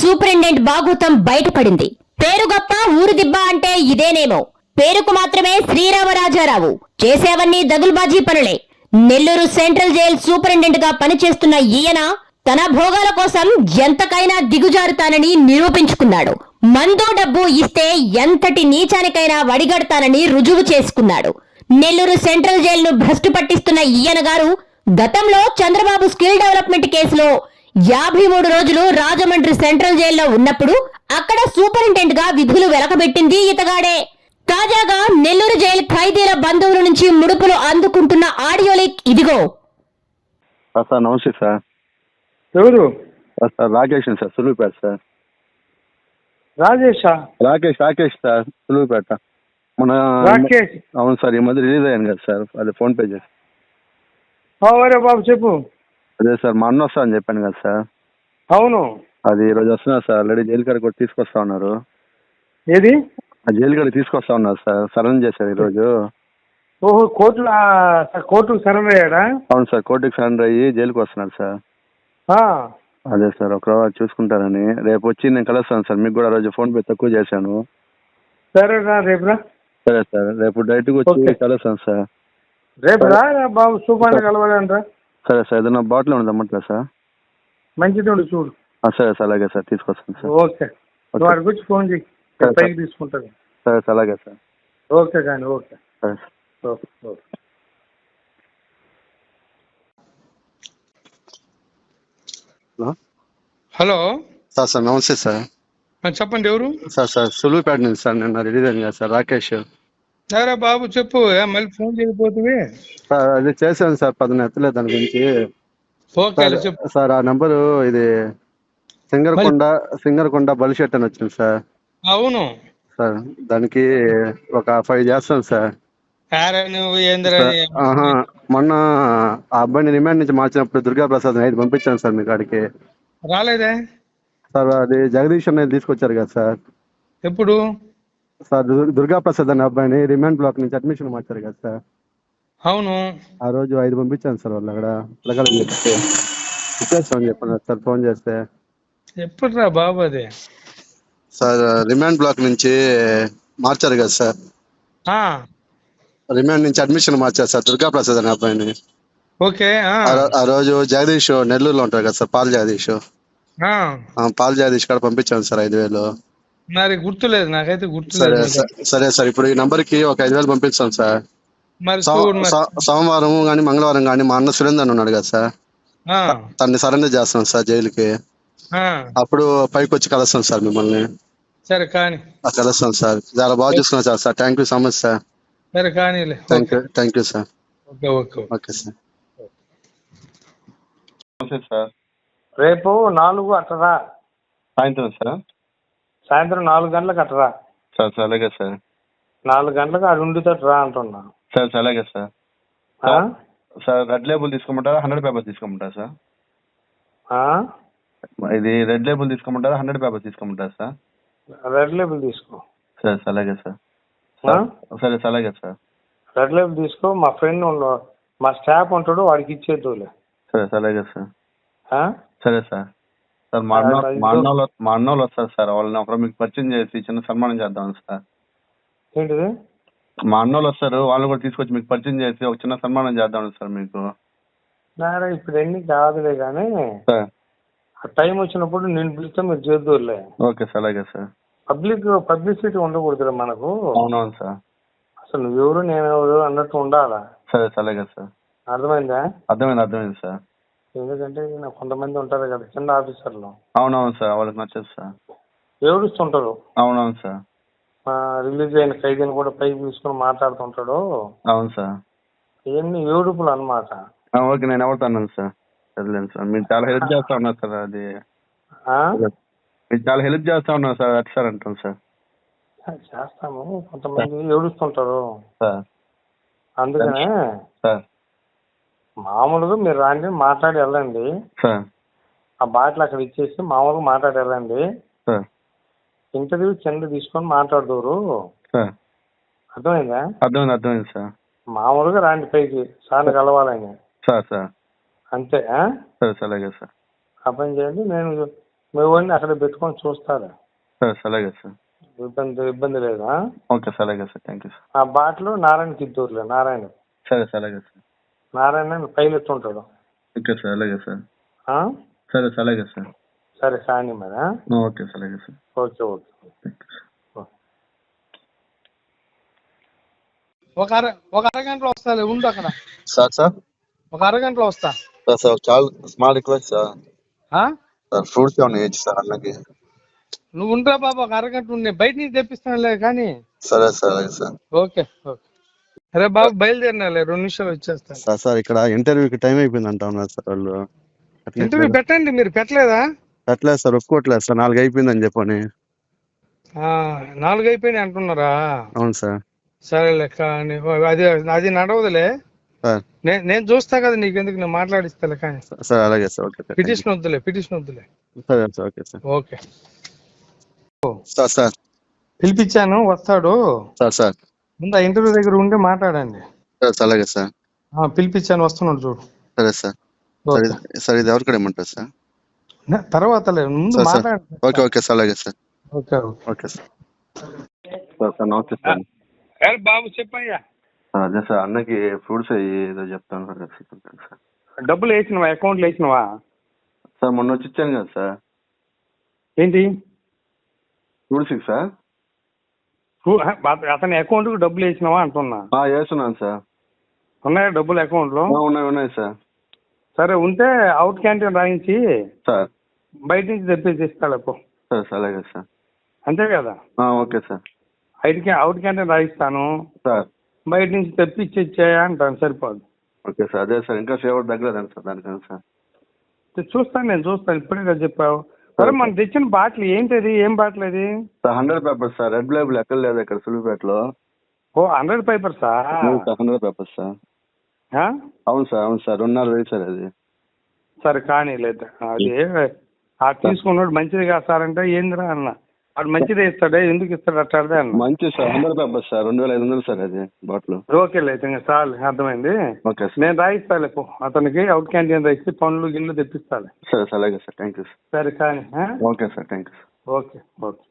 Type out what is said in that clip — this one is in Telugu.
సూపరింటెండెంట్ బాగోతం బయటపడింది. పేరు గొప్ప ఊరు దిబ్బ అంటే ఇదేనేమో. పేరుకు మాత్రమే శ్రీరామరాజారావు. చేసేవన్నీ దగులుబాజీ పనులే. నెల్లూరు సెంట్రల్ జైల్ సూపరింటెండెంట్గా పనిచేస్తున్న ఈయన తన భోగాల కోసం ఎంతకైనా దిగుజారుతానని నిరూపించుకున్నాడు. మందో డబ్బు ఇస్తే ఎంతటి నీచానికైనా వడిగడతానని రుజువు చేసుకున్నాడు. నెల్లూరు సెంట్రల్ జైలును భ్రష్టు పట్టిస్తున్న ఈయన గారు గతంలో చంద్రబాబు స్కిల్ డెవలప్మెంట్ కేసులో యాభై మూడు రోజులు రాజమండ్రి సెంట్రల్ జైల్లో ఉన్నప్పుడు అక్కడ సూపరింటెండెంట్గా విధులు వెలకబెట్టింది ఇతగాడే తాజాగా నెల్లూరు జైలు ఖైదీల బంధువుల నుంచి ముడుపులు అందుకుంటున్న ఆడియో లీక్ ఇదిగో. సార్ నమస్తే సార్. ఎవరు? Sir Rakesh sir Suluvupeta sir. రాజేషా? Rakesh Rakesh sir Suluvupeta. మన రాకేష్? అవును సార్ ఈ మధ్య రిలీజ్ అయ్యాను కదా సార్ అదే ఫోన్ పే చేసి. బాబు చెప్పు. అదే సార్ మా అన్న వస్తా అని చెప్పాను కదా సార్. అవును. అది ఈ రోజు వస్తున్నారు సార్ ఆల్రెడీ జైలు కాడికి కూడా తీసుకొస్తా ఉన్నారు. ఏది? ఆ జైలు కాడికి తీసుకొస్తా ఉన్నారు సార్ సరెండర్ చేశారు ఈరోజు. ఓహో కోర్టులో కోర్టుకు సరెండర్ అయ్యాడా? అవును సార్ కోర్టుకి సరెండర్ అయ్యి జైలుకి వస్తున్నారు సార్. ఆ, అదే సార్ ఒక చూసుకుంటారని. రేపు వచ్చి నేను కలుస్తాను సార్ మీకు కూడా ఆ రోజు ఫోన్ పే తక్కువ చేశాను. సరేనా రేపు రా. సరే సార్ రేపు డైరెక్ట్గా వచ్చి ఓకే. కలుస్తాను సార్. రేపు రా రా బాబు సూపాన్ని కలవాలంటరా సరే సార్ ఏదైనా బాటిల్ ఉంది అమ్మట్లేదు సార్? మంచిది ఉండు చూడు. ఆ, సరే సార్ అలాగే సార్ తీసుకొస్తాను సార్. ఓకే నువ్వు అక్కడికి వచ్చి ఫోన్ చేయి పైకి సార్. తీసుకుంటాను. సరే సార్ అలాగే సార్. ఓకే కానీ ఓకే. సరే sir. Okay okay. Hello? Hello? Sir sir నమస్తే సార్. ఆ, చెప్పండి ఎవరు? సార్ సార్ సులువుపేట నుంచి సార్ నిన్న రిలీజ్ అయింది కదా సార్ రాకేష్. సరే బాబు చెప్పు. మళ్ళీ ఫోన్ చేయకపోతే? అది చేశాను సార్ పదన ఎత్తలేదు దాని గురించి. సార్ ఆ నెంబరు ఇది సింగరకొండ సింగరకొండ బలిషెట్ అని వచ్చింది సార్. అవును. సార్ దానికి ఒక ఫైవ్ చేస్తాను సార్. మొన్న ఆ అబ్బాయిని రిమాండ్ నుంచి మార్చినప్పుడు దుర్గా ప్రసాద్ ఐదు పంపించాను సార్ మీ కాడికి రాలేదే? సార్ అది జగదీష్ అనేది తీసుకొచ్చారు కదా సార్. ఎప్పుడు? సార్ దుర్- దుర్గా ప్రసాద్ అనే అబ్బాయిని రిమాండ్ బ్లాక్ నుంచి అడ్మిషన్ మార్చారు కదా సార్. అవును. ఆ రోజు ఐదు పంపించాను సార్ వాళ్ళు అక్కడ. చెప్తే ఇచ్చేస్తామని చెప్పాను సార్ ఫోన్ చేస్తే. ఎప్పుడురా బాబు అది? సార్ రిమాండ్ బ్లాక్ నుంచి మార్చారు కదా సార్. ఆ, రిమాండ్ నుంచి అడ్మిషన్ మార్చారు సార్ దుర్గా ప్రసాద్ అనే అబ్బాయిని. ఓకే ఆ, ఆ రో- ఆ రోజు జగదీష్ నెల్లూరులో ఉంటారు కదా సార్ పాల్ జగదీష్. ఆ, ఆ, పాల్ జగదీష్ కాడ పంపించాను సార్ ఐదు వేలు. మరి గుర్తులేదు నాకైతే సరే గుర్తులేదు సార్ సరే సార్ ఇప్పుడు ఈ నంబర్కి ఒక ఐదు వేలు పంపిస్తాం సార్. మరి సోమవారం కానీ మంగళవారం కానీ మా అన్న సురేందర్ ఉన్నాడు కదా సార్. ఆ, తన్ని సరెండర్ చేస్తాం సార్ జైలుకి. అప్పుడు పైకి వచ్చి కలుస్తాం సార్ మిమ్మల్ని. సరే కాని. కలుస్తాం సార్. చాలా బాగా చూసుకున్నాం sir. Sir thank you so much sir. సరే కానీలే. Thank you thank you sir. Okay okay okay. Sir. Sir. రేపు నాలుగు అట్టరా సాయంత్రం సార్. సాయంత్రం నాలుగు గంటలకు అట్టరా సార్ సార్ అలాగే సార్. నాలుగు గంటలకు ఆడు ఉండితోటి రా అంటున్నా. సార్ సార్ అలాగే సార్. ఆ? సార్ రెడ్ లేబుల్ తీసుకోమంటారా? హండ్రెడ్ పేపర్స్ తీసుకోమంటారా సార్? ఆ? ఇది రెడ్ లేబుల్ తీసుకోమంటారా? హండ్రెడ్ పేపర్స్ తీసుకోమంటారా సార్? రెడ్ లేబుల్ తీసుకో. సరే సార్ అలాగే సార్. ఆ? సరే సార్ అలాగే సార్. రెడ్ లేబుల్ తీసుకో మా ఫ్రెండ్ ఉండు- మా స్టాఫ్ ఉంటాడు వాడికి ఇచ్చేద్దులే సరే సార్ అలాగే సార్. ఆ? సరే సార్. సార్ మా అన్న మా అన్నోళ్ళు మా అన్నోళ్ళు వస్తారు సార్. వాళ్ళని ఒకరు మీకు పరిచయం చేసి చిన్న సన్మానం చేద్దాం సార్. ఏంటిది? మా అన్నోళ్ళు వస్తారు. వాళ్ళని కూడా తీసుకొచ్చి మీకు పరిచయం చేసి ఒక చిన్న సన్మానం చేద్దాం సార్ మీకు. నారా ఇప్పుడు ఎన్ని కాదులే కానీ సార్. ఆ టైం వచ్చినప్పుడు నేను పిలిస్తే మీరు చేద్దులే ఓకే సార్ అలాగే సార్. పబ్లిక్ పబ్లిసిటీ ఉండకూడదురా మనకు. అవునవును సార్. అసలు నువ్వెవరు నేను ఎవరు అన్నట్టు ఉండాలా? సరే సార్ అలాగే సార్. అర్థమైందా? అర్థమైంది అర్థమైంది సార్. ఎందుకంటే కొంతమంది ఉంటారు కదా కింద ఆఫీసర్లు. అవునవును సార్ వాళ్ళకి నచ్చదు సార్. ఏడుస్తుంటారు. అవునవును సార్. రిలీజ్ అయిన ఖైదీని కూడా పైకి తీసుకుని మాట్లాడుతుంటాడు. అవును సార్. ఇవన్నీ ఏడుపులు అన్నమాట. ఆ, ఓకే నేను ఎవరితో అన్నాను సార్? సరేలేండి సార్ మీరు చాలా హెల్ప్ చేస్తా ఉన్నారు సార్ అది? మీరు చాలా హెల్ప్ చేస్తా ఉన్నారు సార్ అటు సార్ అంటాను సార్. చేస్తాము. కొంతమంది ఏడుస్తుంటారు. సార్. అందుకనే సార్. మామూలుగా మీరు రాండి మాట్లాడి వెళ్ళండి. సార్. ఆ బాటిల్ అక్కడ ఇచ్చేసి మామూలుగా మాట్లాడి వెళ్ళండి. సార్. ఇంటర్వ్యూ కింద తీసుకొని మాట్లాడదురు సార్. అర్థమైందా? అర్థమైంది అర్థమైంది సార్. మామూలుగా రాండి పైకి సార్ని కలవాలని. Sir sir. అంతే? సరే సార్ అలాగే సార్. ఆ పని చేయండి నేను మీ వాడిని అక్కడ పెట్టుకొని చూస్తారా సరే సార్ అలాగే సార్. ఇబ్బంది ఇబ్బంది లేదా ఓకే సార్ అలాగే సార్. Thank you sir. ఆ బాటలు నారాయణ కిద్దూరులే నారాయణ. సరే సార్ అలాగే సార్. నారాయణ పైలట్ ఉంటాడు ఓకే సార్ అలాగే సార్. ఆ? సరే సార్ అలాగే సార్. సరే కానీ మరి? ఓకే సార్ అలాగే సార్. Okay okay. ఒక అర ఒక అరగంటలో వస్తాలే ఉండు అక్కడ. Sir sir. ఒక అరగంటలో వస్తా. సార్ సార్ చాలా స్మాల్ రిక్వెస్ట్ సార్. ఆ? సార్ ఫ్రూట్స్ ఏమైనా ఇచ్చి సార్ అన్నకి? నువ్వు ఉండరా బాబు ఒక అరగంట ఉండి. బయట నుంచి తెప్పిస్తానులే కానీ. సరే సార్ అలాగే సార్. Okay okay. అరే బాబు బయలుదేరినాలే రెండు నిమిషాలు వచ్చేస్తాను. సార్ సార్ ఇక్కడ ఇంటర్వ్యూకి టైం అయిపోయింది అంటా ఉన్నారు సార్ వాళ్ళు. అట్లా ఇంటర్వ్యూ పెట్టండి మీరు పెట్టలేదా? పెట్టలేదు సార్ ఒప్పుకోవట్లేదు సార్ నాలుగు అయిపోయిందని చెప్పని. ఆ, నాలుగు అయిపోయినాయి అంటున్నారా? అవును సార్. సరేలే కానీ అది అది నడవదులే. సార్. నేను నేను చూస్తా కదా నీకెందుకు నేను మాట్లాడిస్తాలే కానీ. సార్ అలాగే సార్ ఓకే సార్ పిటిషన్ వద్దులే పిటిషన్ వద్దులే. సరే sir okay sir. Okay. Sir sir. పిలిపించాను వస్తాడు. Sir sir. ముందు ఆ ఇంటర్వ్యూ దగ్గర ఉండి మాట్లాడండి. సరే అలాగే సార్. ఆ, పిలిపించాను వస్తున్నాడు చూడు. సరే సార్. సార్ ఇది- సార్ ఇది ఎవరికడ ఇమ్మంటారు సార్? నే- తర్వాతలే ముందు సార్ సార్. మాట్లాడండి. ఓకే ఓకే సార్ అలాగే sir. Okay okay. Okay sir. Sir sir నమస్తే సార్. బాబు చెప్పయ్యా. సార్, అదే సార్ అన్నకి ఫ్రూట్స్ అయ్యి ఏదో చెప్తాను సార్ చెప్తాను సార్. డబ్బులు వేసినవా అకౌంట్లో వేసినవా? సార్ మొన్న వచ్చి ఇచ్చాను కదా సార్. ఏంటి? Fruits sir. అతని అకౌంట్కు డబ్బులు వేసినావా అంటున్నా. వేస్తున్నాను సార్. ఉన్నాయా డబ్బులు అకౌంట్లో ఉన్నాయి ఉన్నాయి సార్. సరే ఉంటే అవుట్ క్యాంటీన్ రాయించి సార్. బయట నుంచి తెప్పించి ఇస్తాడు సరే సార్ అలాగే సార్. అంతే కదా? Okay sir. క్యా అవుట్ క్యాంటీన్ రాయిస్తాను. సార్. బయట నుంచి తెప్పించి ఇచ్చేయా అంటాను సరిపోదు. ఓకే సార్ అదే సార్. ఇంకా ఫేవర్ తగ్గలేదండి సార్ దానికని సార్. చూస్తాను నేను చూస్తాను. ఇప్పుడే కదా చెప్పావు. సరే మనం తెచ్చిన బాటిల్ ఏంటిది? ఏం బాటిల్ అది? Sir Hundred Pipers sir. Red Label ఎక్కడ లేదు ఇక్కడ సులువుపేటలో. ఓ హండ్రెడ్ పేపర్సా? Hundred Pipers sir? అవును సార్ అవును సార్. రెండున్నర వేలు సార్ అది. సరే కానీ లేదు. అది ఆ తీసుకున్నాడు మంచిది కాదు సార్ అంటే ఏందిరా అన్న? వాడు మంచిదే ఇస్తాడే ఎందుకు ఇస్తాడు అట్టాడే అన్న. మంచి సార్ హండ్రెడ్ పేపర్స్ సార్ రెండు వేల ఐదు వందలు సార్ అది బాటిల్. ఓకే లేదు ఇంకా చాలు అర్థమైంది? Okay sir. నేను రాయిస్తాలే పో అతనికి అవుట్ క్యాంటీన్ రాయిస్తే పనులు గిల్లు తెప్పిస్తాలే. సరే సార్ అలాగే సార్ థ్యాంక్ యూ సార్. సరే కానీ? Okay sir thank you sir. Okay okay.